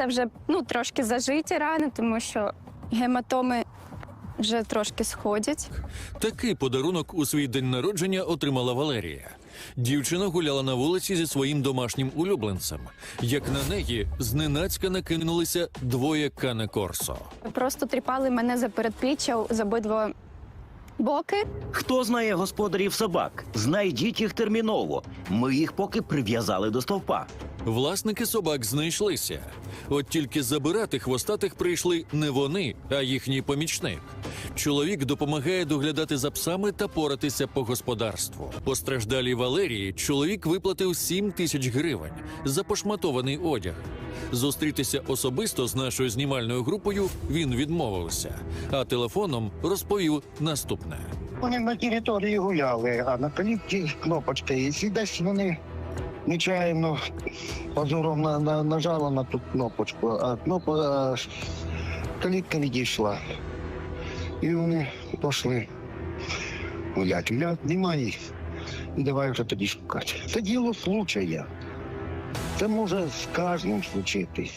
це вже ну, трошки зажиті рани, тому що гематоми вже трошки сходять. Такий подарунок у свій день народження отримала Валерія. Дівчина гуляла на вулиці зі своїм домашнім улюбленцем. Як на неї зненацька накинулися двоє кане корсо. Просто тріпали мене за передпліччя з обидва боки. Хто знає господарів собак? Знайдіть їх терміново. Ми їх поки прив'язали до стовпа. Власники собак знайшлися. От тільки забирати хвостатих прийшли не вони, а їхній помічник. Чоловік допомагає доглядати за псами та поратися по господарству. Постраждалій Валерії чоловік виплатив 7 тисяч гривень за пошматований одяг. Зустрітися особисто з нашою знімальною групою він відмовився, а телефоном розповів наступне. Вони на території гуляли, а на є. І десь вони нечаянно позором на, на, нажала на ту кнопочку, а кнопка калітка відійшла. І вони пішли гулять. Ля, немає їх. І давай вже тоді шукати. Це діло случая. Це може з кожним случитись.